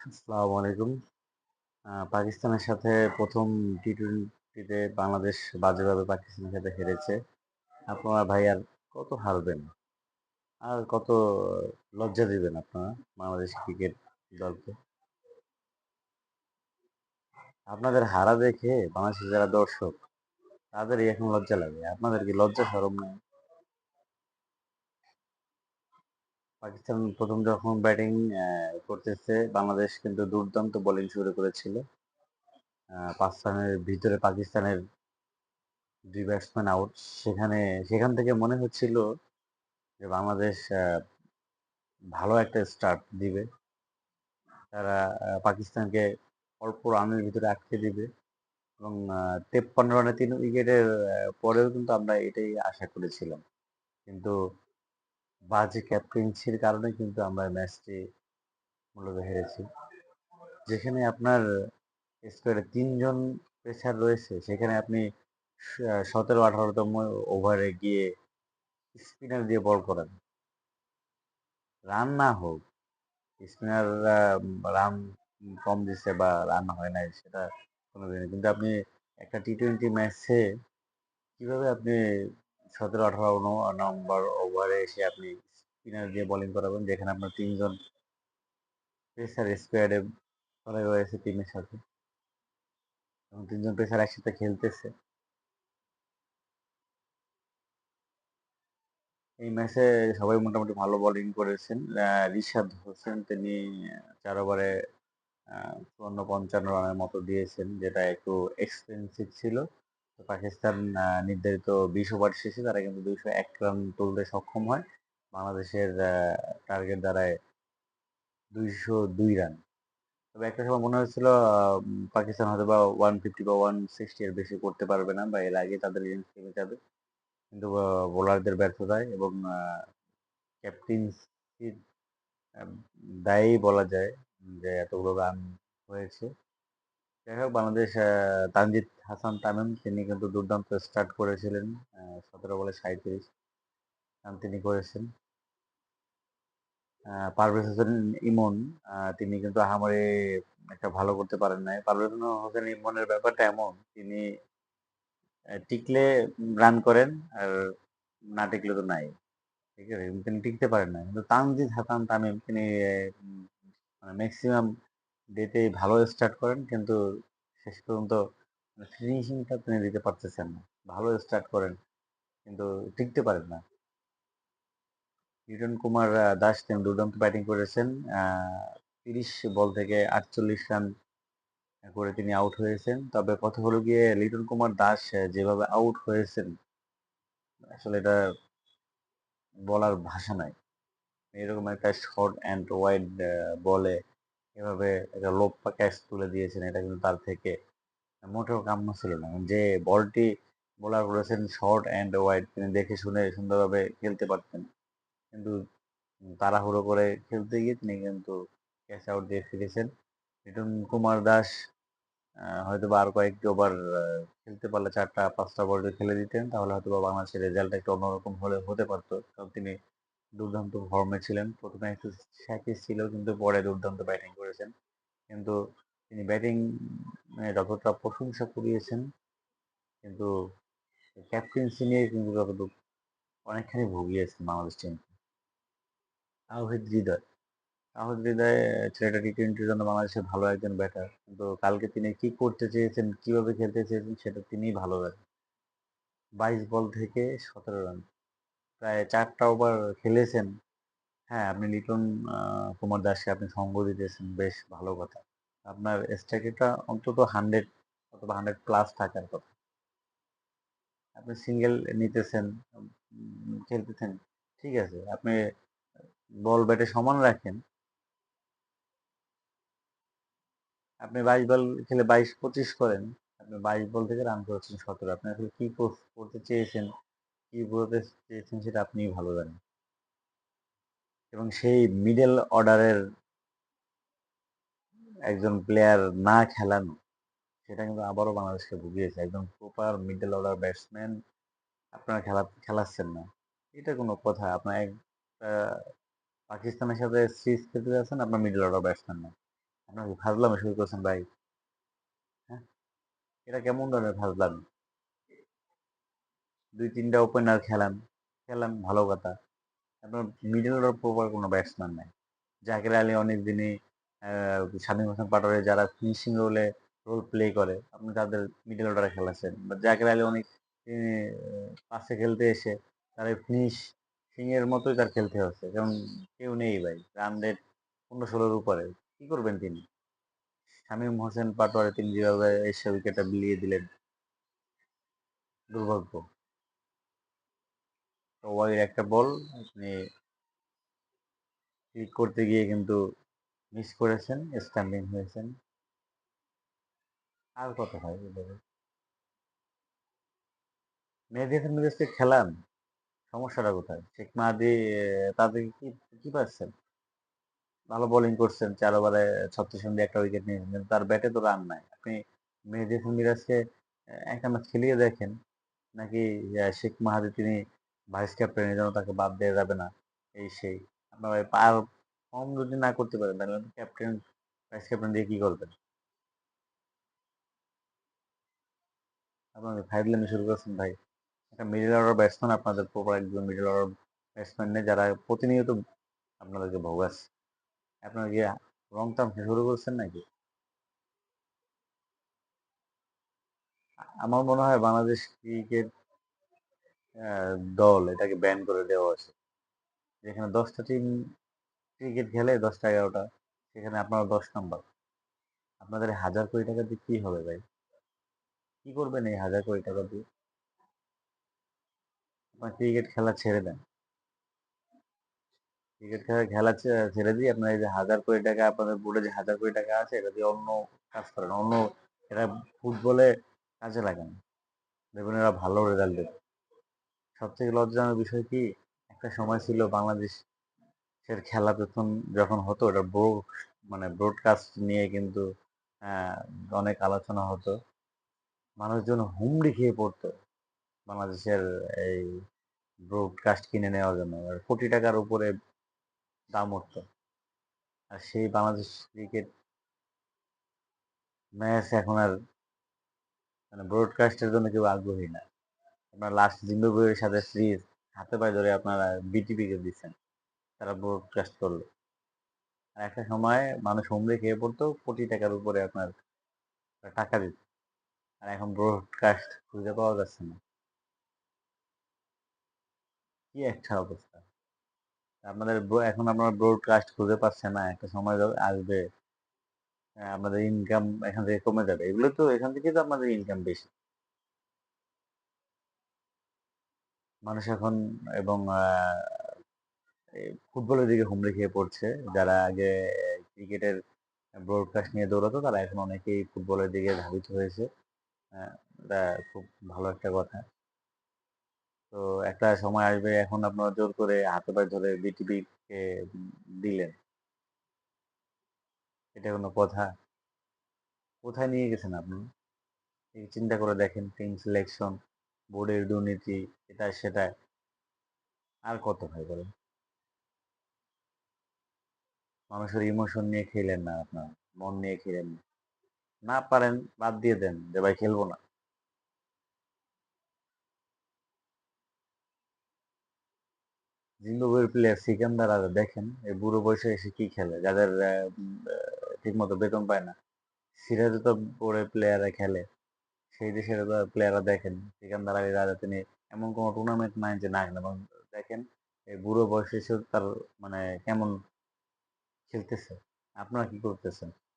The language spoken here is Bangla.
আসসালামু আলাইকুম। পাকিস্তানের সাথে প্রথম টি-টোয়েন্টিতে বাংলাদেশ বাজেভাবে পাকিস্তানের সাথে হেরেছে। আপনারা ভাই আর কত হারবেন? আর কত লজ্জা দিবেন আপনারা বাংলাদেশ ক্রিকেট দলকে? আপনাদের হারা দেখে বাংলাদেশের যারা দর্শক, তাদেরই এখন লজ্জা লাগে। আপনাদের কি লজ্জা শরম নাই? পাকিস্তান প্রথম যখন ব্যাটিং করতেছে, বাংলাদেশ কিন্তু দুর্দান্ত বোলিং শুরু করেছিল। ৫ রানের ভিতরে পাকিস্তানের ২ ব্যাটসম্যান আউট। সেখানে, সেখান থেকে মনে হচ্ছিল যে বাংলাদেশ ভালো একটা স্টার্ট দিবে। তারা পাকিস্তানকে অল্প রানের ভিতরে আটকে দিবে এবং ৫৩ রানে ৩ উইকেটের পরেও কিন্তু আমরা এটাই আশা করেছিলাম। কিন্তু বাজে ক্যাপ্টেন্সির কারণে কিন্তু আমরা ম্যাচটি মূলত হেরেছি। যেখানে আপনার স্কোয়াডে ৩ জন পেসার রয়েছে সেখানে আপনি সতেরো ১৭-১৮ ওভারে গিয়ে স্পিনার দিয়ে বল করেন রান না হোক, স্পিনাররা রান কম দিচ্ছে বা রান হয় নাই সেটা কোনো কিন্তু আপনি একটা টি-টোয়েন্টি ম্যাচে কীভাবে আপনি ১৭-১৮ ন নম্বর ওভারে এসে আপনি স্পিনার দিয়ে বোলিং করাবেন, যেখানে আপনার ৩ জন পেসার স্কোয়াডে চলে রয়েছে টিমের সাথে। এবং ৩ জন পেসার একসাথে খেলতেছে। এই ম্যাচে সবাই মোটামুটি ভালো বোলিং করেছেন। রিশাদ হোসেন, তিনি চার ওভারে আ ৫৪-৫৫ রানের মতো দিয়েছেন, যেটা একটু এক্সপেন্সিভ ছিল। পাকিস্তান নির্ধারিত ২০ ওভার শেষে তারা কিন্তু ২০১ রান তুলতে সক্ষম হয়। বাংলাদেশের টার্গেট দাঁড়ায় ২০২ রান। তবে একটা সময় মনে হয়েছিল পাকিস্তান হয়তো বা ওয়ান ফিফটি বা 160 এর বেশি করতে পারবে না বা এর আগে তাদের ইনিংস থেমে যাবে। কিন্তু বোলারদের ব্যর্থতায় এবং ক্যাপ্টেন্সির দায়েই বলা যায় যে এতগুলো রান হয়েছে। যাই হোক, বাংলাদেশ তানজিদ হাসান তামিম, তিনি কিন্তু দুর্দান্ত স্টার্ট করেছিলেন। সতেরো বলে ৩৭ রান তিনি করেছেন। পারভেজ হোসেন ইমন তিনি কিন্তু আহামরি একটা ভালো করতে পারেন নাই। পারভেজ হোসেন ইমনের ব্যাপারটা এমন, তিনি টিকলে রান করেন আর না টিকলে তো নাই। ঠিক আছে? তিনি টিকতে পারেন না। কিন্তু তানজিদ হাসান তামিম, তিনি উম মানে ডেতেই ভালো স্টার্ট করেন, কিন্তু শেষ পর্যন্ত ফিনিশিংটা তিনি দিতে পারতেছেন না। ভালো স্টার্ট করেন, কিন্তু টিকতে পারেন না। লিটন কুমার দাস, তিনি দুর্দান্ত ব্যাটিং করেছেন। তিরিশ বল থেকে ৪৮ রান করে তিনি আউট হয়েছেন। তবে কথা হলো গিয়ে লিটন কুমার, দাস যেভাবে আউট হয়েছেন, আসলে এটা বলার ভাষা নাই। এরকম একটা শর্ট অ্যান্ড ওয়াইড বলে এভাবে একটা লোপ্পা ক্যাচ তুলে দিয়েছেন, এটা কিন্তু তার থেকে মোটেও কাম্য ছিল না। যে বলটি বোলার করেছেন শর্ট অ্যান্ড ওয়াইড তিনি দেখে শুনে সুন্দরভাবে খেলতে পারতেন। কিন্তু তাড়াহুড়ো করে খেলতে গিয়ে তিনি কিন্তু ক্যাচ আউট দিয়ে ফিরেছেন। লিটন কুমার দাস হয়তো বা আর কয়েকটি ওভার খেলতে পারলে ৪ টা ৫ টা ওভার যদি খেলে দিতেন, তাহলে হয়তো বা বাংলাদেশের রেজাল্টটা একটু অন্যরকম হলে, হতে পারতো কারণ তিনি দুর্দান্ত ফর্মে ছিলেন। ১ম এ একটু স্যাকিস ছিল কিন্তু পরে দুর্দান্ত ব্যাটিং করেছেন। কিন্তু তিনি ব্যাটিং এ যতটা প্রশংসা কুড়িয়েছেন কিন্তু ক্যাপ্টেন্সি নিয়ে কিন্তু যতটুকু অনেকখানি ভুগিয়েছেন বাংলাদেশ টিমকে। তাওহিদ হৃদয়, তাওহিদ হৃদয় ছেলেটা টি-টোয়েন্টির জন্য বাংলাদেশের ভালো একজন ব্যাটার। কিন্তু কালকে তিনি কি করতে চেয়েছেন, কীভাবে খেলতে চেয়েছেন সেটা তিনিই ভালো জানেন। ২২ বল থেকে ১৭ রান। প্রায় চারটা ওভার খেলেছেন। হ্যাঁ, আপনি লিটন কুমার দাসকে আপনি সঙ্গ দিতেছেন বেশ ভালো কথা। আপনার স্ট্রাইক অন্তত 100 অথবা 100 প্লাস থাকার কথা। আপনি সিঙ্গেল নিতেছেন, খেলতেছেন। ঠিক আছে। আপনি বল ব্যাটে সমান রাখেন। আপনি ২২ বল খেলে ২২-২৫ করেন। আপনি ২২ বল থেকে রান করেছেন ১৭। আপনি আসলে কি করতে চেয়েছেন, কি বোঝাতে চেয়েছেন সেটা আপনিই ভালো জানেন। এবং সেই মিডল অর্ডারের একজন প্লেয়ার না খেলানো, সেটা কিন্তু আবারও বাংলাদেশকে ভুগিয়েছে। একদম প্রপার মিডল অর্ডার ব্যাটসম্যান আপনারা খেলা খেলাচ্ছেন না। এটা কোনো কথা? আপনার এক আ পাকিস্তানের সাথে সিরিজ খেলতে যাচ্ছেন, আপনার মিডল অর্ডার ব্যাটসম্যান নাই। আপনারা ফাজলামি শুরু করছেন ভাই? হ্যাঁ? এটা কেমন ধরনের ফাজলামি? ২-৩ টা ওপেনার খেলান, খেলান ভালো কথা। আপনার মিডল অর্ডার প্রপার কোনো ব্যাটসম্যান নাই। জাকের আলী অনেক দিনই শামীম হোসেন পাটোয়ারি যারা ফিনিশিং রোলে রোল প্লে করে, আপনি তাদের মিডল অর্ডারে খেলাচ্ছেন। বা জাকের আলী অনেক পাসে খেলতে এসে তার ফিনিশ সিংয়ের মতোই তার খেলতে হচ্ছে। কারণ কেউ নেই ভাই। রান রেট ১৫-১৬ র উপরে। কী করবেন তিনি? শামীম হোসেন পাটোয়ারি তিনি যেভাবে এসে উইকেটটা বিলিয়ে দিলেন। দুর্ভাগ্য। ওভারের একটা বল আপনি ক্লিক করতে গিয়ে কিন্তু মিস করেছেন, স্ট্যাম্পিং হয়েছেন। আর কত হয় এভাবে? মেহেদী হাসান মিরাজকে খেলান। সমস্যাটা কোথায়? শেখ মাহাদি তাদের কি, কি পাচ্ছেন? ভালো বোলিং করছেন। ৪ ওভারে ৩৬ রান একটা উইকেট নিয়েছেন। তার ব্যাটে তো রান নাই। আপনি মেহেদী হাসান মিরাজকে একটা ম্যাচ খেলিয়ে দেখেন। নাকি শেখ মাহাদি তিনি ভাইস ক্যাপ্টেন এজন্য তাকে বাদ দেয়া যাবে না। এই সেই। আপনারা পারফর্ম যদি না করতে পারেন তাহলে ক্যাপ্টেন, ভাইস ক্যাপ্টেন দিয়ে কি করবেন? আপনারা কি ফাইজলামি শুরু করছেন ভাই? একটা মিডল অর্ডার ব্যাটসম্যান আপনাদের প্রপার একজন মিডল অর্ডার ব্যাটসম্যান নেই যারা প্রতিনিয়ত আপনাদেরকে ভোগাচ্ছে। আপনারা কি রং তামসা শুরু করছেন নাকি? আমার মনে হয় বাংলাদেশ ক্রিকেট দল এটাকে ব্যান করে দেওয়া উচিত। যেখানে দশটা টিম ক্রিকেট খেলে দশটা এগারোটা, সেখানে আপনারা দশ নম্বর আপনাদের হাজার কোটি টাকা দিয়ে কি হবে ভাই? কি করবেন এই হাজার কোটি টাকা দিয়ে? আপনার ক্রিকেট খেলা ছেড়ে দেন। ক্রিকেট খেলা খেলা ছেড়ে দিয়ে আপনার এই যে হাজার কোটি টাকা, আপনাদের বোর্ডে যে হাজার কোটি টাকা আছে, এটা দিয়ে অন্য কাজ করেন। অন্য এটা ফুটবলে কাজে লাগান। দেখবেন এরা ভালো রেজাল্ট দেবে। সবথেকে লজ্জাজনক বিষয় কি? একটা সময় ছিল বাংলাদেশের খেলা যখন যখন হতো ওটা ব্রো মানে ব্রডকাস্ট নিয়ে কিন্তু অনেক আলোচনা হতো। মানুষজন হুমড়ি খেয়ে পড়তো। বাংলাদেশের এই ব্রডকাস্ট কিনে নেওয়ার জন্য। কোটি টাকার উপরে দাম উঠত। আর সেই বাংলাদেশ ক্রিকেট ম্যাচ এখন আর মানে ব্রডকাস্ট এর জন্য কেউ আগ্রহী না। আপনার লাস্ট জিম্বাবুয়ের সাথে সিরিজ হাতে পায়ে ধরে আপনারা বিটিভিকে দিচ্ছেন। তারা ব্রডকাস্ট করল। আর একটা সময় মানুষ হুমড়ি খেয়ে পড়তো, কোটি টাকার উপরে আপনার টাকা দিত। আর এখন ব্রডকাস্ট খুঁজে পাওয়া যাচ্ছে না। কি একটা অবস্থা। আপনাদের এখন আপনারা ব্রডকাস্ট খুঁজে পাচ্ছে না। একটা সময় আসবে আ আপনাদের ইনকাম এখান থেকে কমে যাবে। এগুলো তো এখান থেকে তো আপনাদের ইনকাম বেশি। মানুষ এখন এবং ফুটবলের দিকে হুমড়ি খেয়ে পড়ছে। যারা আগে ক্রিকেটের ব্রডকাস্ট নিয়ে দৌড়াতো তারা এখন অনেকেই ফুটবলের দিকে ধাবিত হয়েছে। আ এটা খুব ভালো একটা কথা। তো একটা সময় আসবে এখন আপনারা জোর করে হাতে পায়ে ধরে বিটিভিকে দিলেন। এটা কোনো কথা? কোথায় নিয়ে গেছেন আপনি? চিন্তা করে দেখেন টিম সিলেকশন, বোর্ডের দুর্নীতি, এটা সেটা। আর কত ভাই বলেন? মানুষের ইমোশন নিয়ে খেলেন না আপনার মন নিয়ে খেলেন না। না পারেন বাদ দিয়ে দেন যে ভাই খেলব না। জিম্বাবুয়ের প্লেয়ার সিকান্দার আর দেখেন এই বুড়ো বয়সে এসে কি খেলে? যাদের ঠিকমতো বেতন পায় না। সিরাজ তো পরে প্লেয়াররা খেলে। সেই দেশের প্লেয়াররা দেখেন সেখান আলী রাজা তিনি এমন কোনো টুর্নামেন্ট নাই যে না এবং দেখেন এই বুড়ো বয়সে এসেও তার মানে কেমন খেলতেছে। আপনারা কি করতেছেন?